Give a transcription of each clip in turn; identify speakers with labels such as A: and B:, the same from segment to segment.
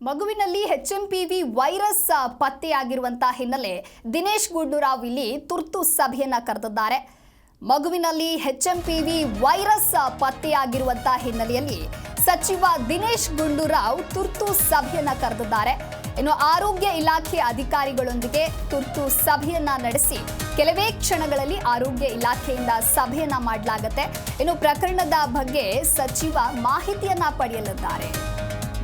A: ಮಗುವಿನಲ್ಲಿ HMPV virus ಆ, ಪತ್ತೆಯಾಗಿರುವಂತಹ ಹಿನ್ನೆಲೆ ದಿನೇಶ್ ಗುಂಡೂರಾವ್ ಇಲ್ಲಿ ತುರ್ತು ಸಭೆಯನ್ನ ಕರೆದಿದ್ದಾರೆ. ಮಗುವಿನಲ್ಲಿ ಎಚ್ಎಂಪಿವಿ ವೈರಸ್ ಆ, ಪತ್ತೆಯಾಗಿರುವಂತಹ ಹಿನ್ನೆಲೆಯಲ್ಲಿ ಸಚಿವ ದಿನೇಶ್ ಗುಂಡೂರಾವ್ ತುರ್ತು ಸಭೆಯನ್ನ ಕರೆದಿದ್ದಾರೆ. ಇನ್ನು ಆರೋಗ್ಯ ಇಲಾಖೆ ಅಧಿಕಾರಿಗಳೊಂದಿಗೆ ತುರ್ತು ಸಭೆಯನ್ನ ನಡೆಸಿ ಕೆಲವೇ ಕ್ಷಣಗಳಲ್ಲಿ ಆರೋಗ್ಯ ಇಲಾಖೆಯಿಂದ ಸಭೆಯನ್ನ ಮಾಡಲಾಗುತ್ತೆ. ಇನ್ನು ಪ್ರಕರಣದ ಬಗ್ಗೆ ಸಚಿವ ಮಾಹಿತಿಯನ್ನ ಪಡೆಯಲಿದ್ದಾರೆ.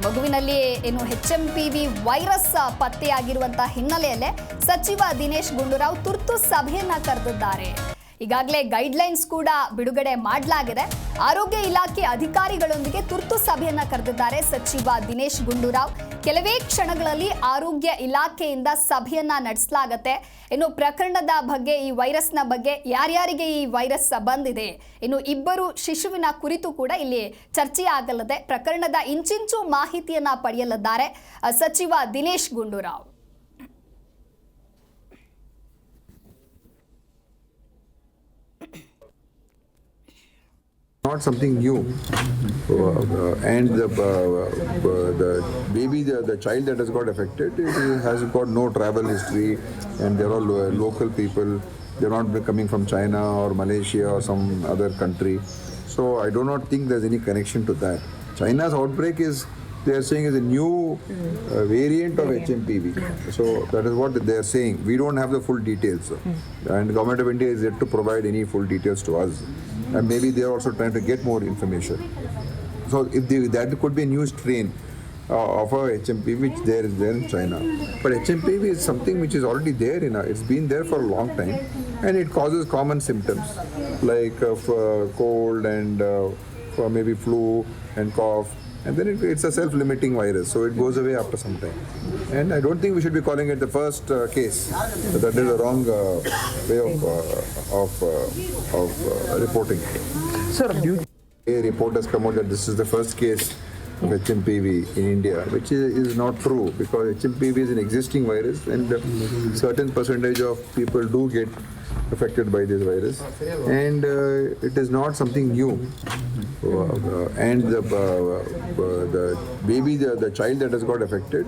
A: ಮಗುವಿನಲ್ಲಿ ಏನು H M P V virus ಪತ್ತೆಯಾಗಿರುವಂತಹ ಹಿನ್ನೆಲೆಯಲ್ಲೇ ಸಚಿವ ದಿನೇಶ್ ಗುಂಡೂರಾವ್ ತುರ್ತು ಸಭೆಯನ್ನ ಕರೆದಿದ್ದಾರೆ. ಈಗಾಗಲೇ ಗೈಡ್ಲೈನ್ಸ್ ಕೂಡ ಬಿಡುಗಡೆ ಮಾಡಲಾಗಿದೆ. ಆರೋಗ್ಯ ಇಲಾಖೆ ಅಧಿಕಾರಿಗಳೊಂದಿಗೆ ತುರ್ತು ಸಭೆಯನ್ನ ಕರೆದಿದ್ದಾರೆ ಸಚಿವ ದಿನೇಶ್ ಗುಂಡೂರಾವ್. ಕೆಲವೇ ಕ್ಷಣಗಳಲ್ಲಿ ಆರೋಗ್ಯ ಇಲಾಖೆಯಿಂದ ಸಭೆಯನ್ನ ನಡೆಸಲಾಗತ್ತೆ. ಇನ್ನು ಪ್ರಕರಣದ ಬಗ್ಗೆ, ಈ ವೈರಸ್ನ ಬಗ್ಗೆ ಯಾರ್ಯಾರಿಗೆ ಈ ವೈರಸ್ ಬಂದಿದೆ? ಇನ್ನು ಇಬ್ಬರು ಶಿಶುವಿನ ಕುರಿತು ಕೂಡ ಇಲ್ಲಿ ಚರ್ಚೆ ಆಗಲ್ಲದೆ ಪ್ರಕರಣದ ಇಂಚಿಂಚು ಮಾಹಿತಿಯನ್ನ ಪಡೆಯಲಿದ್ದಾರೆ ಸಚಿವ Dinesh Gundu Rao.
B: Not something new. Uh, and the, uh, uh, the baby, the, the child that has got affected, it has got no travel history, and they're all local people. They're not coming from China or Malaysia or some other country. So I do not think there's any connection to that. China's outbreak is they are saying is a new uh, variant of HMPV. So that is what they are saying. We don't have the full details, and the government of India is yet to provide any full details to us. And maybe they are also trying to get more information. So if they, that could be a new strain uh, of a HMPV which there is there in China. But HMPV is something which is already there in a, it's been there for a long time, and it causes common symptoms like of uh, cold and uh, for maybe flu and cough. And then it, it's a self-limiting virus, so it goes away after some time. And I don't think we should be calling it the first uh, case. That is the wrong uh, way of uh, of uh, of uh, reporting.
C: Sir, do you
B: A report has come out that this is the first case of HMPV in India, which is, is not true because HMPV is an existing virus and a certain percentage of people do get affected by this virus and uh, it is not something new. Uh, and the, uh, uh, the baby, the, the child that has got affected,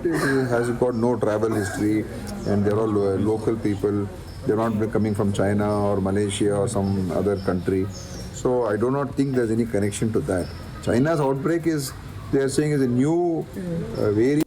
B: has got no travel history and they're all local people. They're not coming from China or Malaysia or some other country. So I do not think there's any connection to that. China's outbreak is they are saying is a new uh, variant.